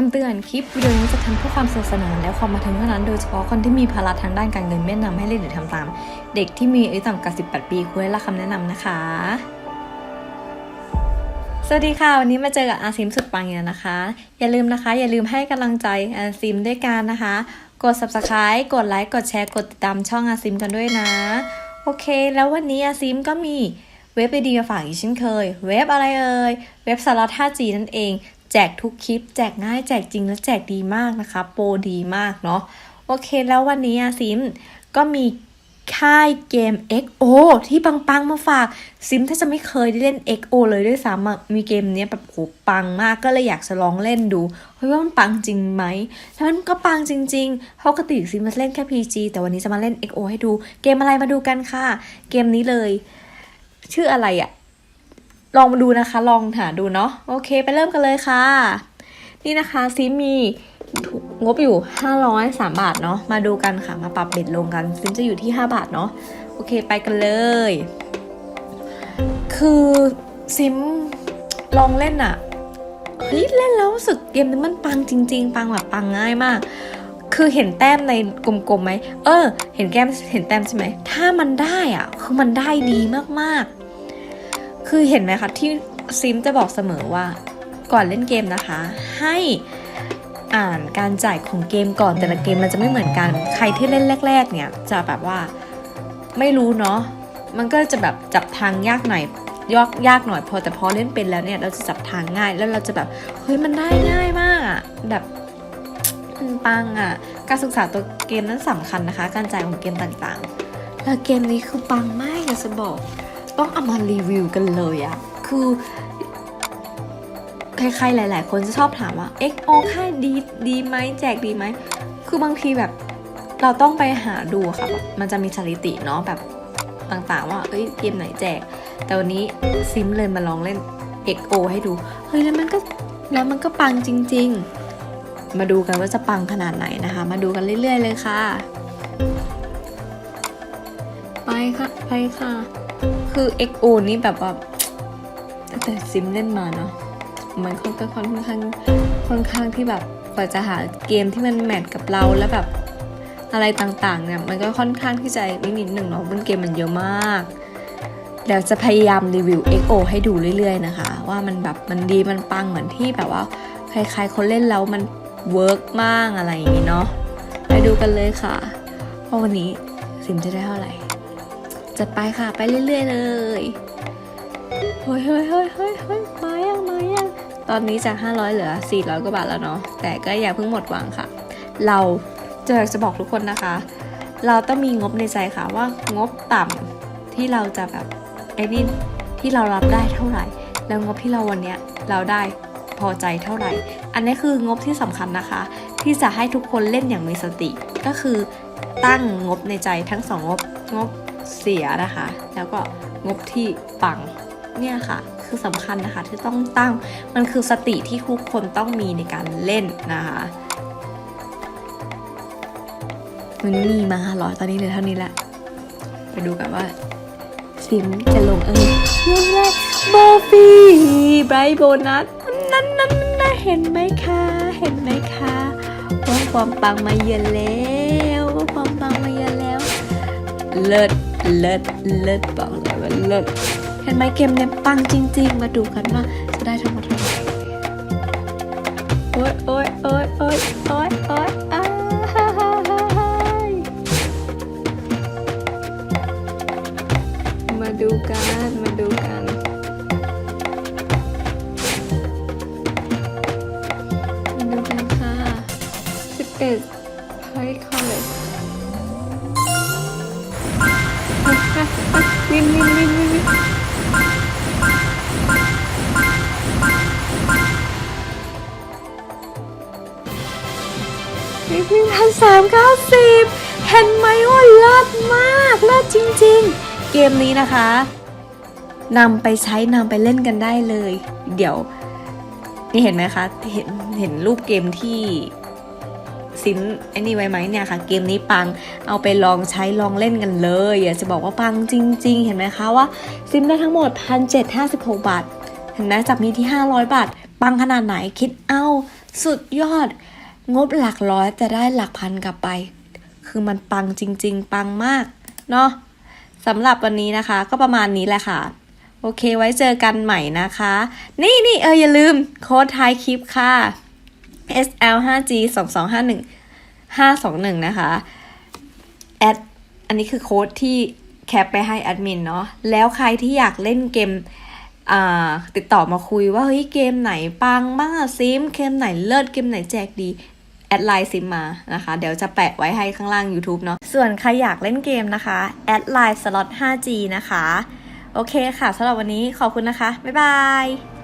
คำเตือน คลิปวิดีโอนี้จะทำเพื่อความสนุกสนานและความบันเทิงเท่านั้น โดยเฉพาะคนที่มีภาระทางด้านการเงินแนะนำให้เล่นหรือทำตาม เด็กที่มีอายุต่ำกว่า 18 ปีควรได้รับคำแนะนำนะคะ สวัสดีค่ะ วันนี้มาเจอกับอาซิมสุดปังอีกแล้วนะคะ อย่าลืมนะคะ อย่าลืมให้กำลังใจอาซิมด้วยกันนะคะ กด subscribe กดไลค์กดแชร์กดติดตามช่องอาซิมกันด้วยนะ โอเค แล้ววันนี้อาซิมก็มีเว็บดีมาฝากอีกเช่นเคย เว็บอะไรเอ่ย เว็บสล็อต 5G นั่นเอง แจกทุกคลิป แจกง่ายแจกจริงและแจกดีมากนะคะ โปรดีมากเนาะโอเคแล้ววันนี้อาซิมก็มีค่ายเกม XO ที่ปังๆมาฝาก ซิมถ้าจะไม่เคยได้เล่น XO เลยด้วยซ้ำมีเกมเนี้ยแบบโหปังมากก็เลยอยากจะลองเล่นดูเฮ้ยว่ามันปังจริงไหมแล้วมันก็ปังจริงๆเพราะปกติซิมมาเล่นแค่ PG แต่วันนี้จะมาเล่น XO ให้ดู เกมอะไรมาดูกันค่ะ เกมนี้เลย ชื่ออะไรอะ ลองมาดูนะคะ ลองหาดูเนาะโอเค ไปเริ่มกันเลยค่ะ นี่นะคะซิมมีงบอยู่ 503 บาทเนาะมาดูกันค่ะมาปรับเบ็ดลงกันซิมจะอยู่ที่ 5 บาทเนาะโอเคไปกันเลย คือซิมลองเล่นอะเฮ้ยเล่นแล้วรู้สึกเกมนี้มันปังจริง ๆ ปังแบบปังง่ายมาก คือเห็นแต้มในกลมๆไหมเออ เห็นแก้มเห็นแต้มใช่ไหมถ้ามันได้อะคือมันได้ดีมากๆ คือเห็นไหมคะที่ซิมจะบอกเสมอว่าก่อนเล่นเกมนะคะ ให้อ่านการจ่ายของเกมก่อนแต่ละเกมมันจะไม่เหมือนกัน ใครที่เล่นแรก ๆ เนี่ยจะแบบว่าไม่รู้เนาะมันก็จะแบบจับทางยากหน่อยยากยากหน่อยพอแต่พอเล่นเป็นแล้วเนี่ยเราจะจับทางง่ายแล้วเราจะแบบเฮ้ยมันได้ง่ายมากอะแบบมันปังอะการศึกษาตัวเกมนั้นสำคัญนะคะ การจ่ายของเกมต่างๆ แล้วเกมนี้คือปังมากอยากจะบอก ต้องเอามารีวิวกันเลยอะคือใครๆหลาย ๆ คนจะชอบถามว่า XO ค่ายดีดีไหมแจกดีไหม คือบางทีแบบเราต้องไปหาดูค่ะแบบมันจะมีสถิติเนาะแบบต่างๆ ว่าเอ้ยเกมไหนแจก แต่วันนี้ซิมเลยมาลองเล่น XO ให้ดู เฮ้ยแล้วมันก็แล้วมันก็ปังจริง ๆ มาดูกันว่าจะปังขนาดไหนนะคะ มาดูกันเรื่อย ๆ เลยค่ะ ไปค่ะ ไปค่ะ คือ XO นี่แบบว่าตั้งแต่ซิมเล่นมาเนาะมันค่อนข้างค่อนข้างค่อนข้างที่แบบกว่าจะหาเกมที่มันแมทกับเราแล้วแบบอะไรต่างๆเนี่ยมันก็ค่อนข้างที่จะไม่นิดหนึ่งเนาะมันเกมมันเยอะมากเดี๋ยวจะพยายามรีวิว XO ให้ดูเรื่อยๆนะคะ ว่ามันแบบมันดีมันปังเหมือนที่แบบว่าใครๆเขาเล่นแล้วมันเวิร์กมากอะไรอย่างนี้เนาะไปดูกันเลยค่ะว่าวันนี้สิมจะได้เท่าไหร่ จัดไปค่ะไปเรื่อย ๆ เลยเฮ้ยเฮ้ยเฮ้ยเฮ้ยเฮ้ยมายังมายังตอนนี้จาก 500 เหลือ 400 กว่าบาทแล้วเนาะแต่ก็อย่าเพิ่งหมดหวังค่ะ เราจะจะบอกทุกคนนะคะ เราต้องมีงบในใจค่ะว่างบต่ำที่เราจะแบบไอ้นี่ที่เรารับได้เท่าไหร่ แล้วงบที่เราวันเนี้ยเราได้พอใจเท่าไหร่ อันนี้คืองบที่สำคัญนะคะ ที่จะให้ทุกคนเล่นอย่างมีสติ ก็คือตั้งงบในใจทั้งสองงบงบ เสียนะคะ แล้วก็งบที่ปังเนี่ยค่ะ คือสำคัญนะคะที่ต้องตั้งมันคือสติที่ทุกคนต้องมีในการเล่นนะคะมันมีมาหร้อยตอนนี้เหลือเท่านี้แหละ ไปดูกันว่าซิมจะลงเออเรื่องแรกเบอฟี่ไบรท์โบนัสนั่นนั่นนั่นเห็นไหมคะ เห็นไหมคะว่าความปังมาเยือนแล้วว่าความปังมาเยือนแล้ว เลิศ เลิศเลิศบอกเลยว่าเลิศเห็นไหมเกมเนี่ยปังจริง ๆ มาดูกันว่าจะได้ทั้งหมดเท่าไหร่โอ๊ยโอ๊ยโอ๊ยโอ๊ยโอ๊ยโอ๊ยอ้ายมาดูกันมาดูกันมาดูกันค่ะ11 วินวินวินวินวินวินวินพันสามเก้าสิบเห็นไหมว่าเลิศมากเลิศจริง ๆ เกมนี้นะคะนำไปใช้นำไปเล่นกันได้เลย เดี๋ยว นี่เห็นไหมคะ เห็นเห็นรูปเกมที่ ซิมไอ้นี่ไว้ไหมเนี่ยค่ะ เกมนี้ปังเอาไปลองใช้ลองเล่นกันเลยอยากจะบอกว่าปังจริง ๆ เห็นไหมคะว่าซิมได้ทั้งหมด 1,756 บาท เห็นไหมจากมีที่ 500 บาท ปังขนาดไหนคิดเอาสุดยอด งบหลักร้อยจะได้หลักพันกลับไป คือมันปังจริง ๆ ปังมากเนาะสำหรับวันนี้นะคะ ก็ประมาณนี้แหละค่ะโอเคไว้เจอกันใหม่นะคะ นี่นี่เอออย่าลืมโค้ดท้ายคลิปค่ะ SL 5G 2251 521 นะคะแอดอันนี้คือโค้ดที่แคปไปให้แอดมินเนาะแล้วใครที่อยากเล่นเกมอ่าติดต่อมาคุยว่าเฮ้ยเกมไหนปังบ้างซิมเกมไหนเลิศเกมไหนแจกดี แอดไลน์ซิมมานะคะ เดี๋ยวจะแปะไว้ให้ข้างล่าง YouTube เนาะส่วนใครอยากเล่นเกมนะคะ แอดไลน์สล็อต 5G นะคะ โอเคค่ะสำหรับวันนี้ขอบคุณนะคะ บ๊ายบาย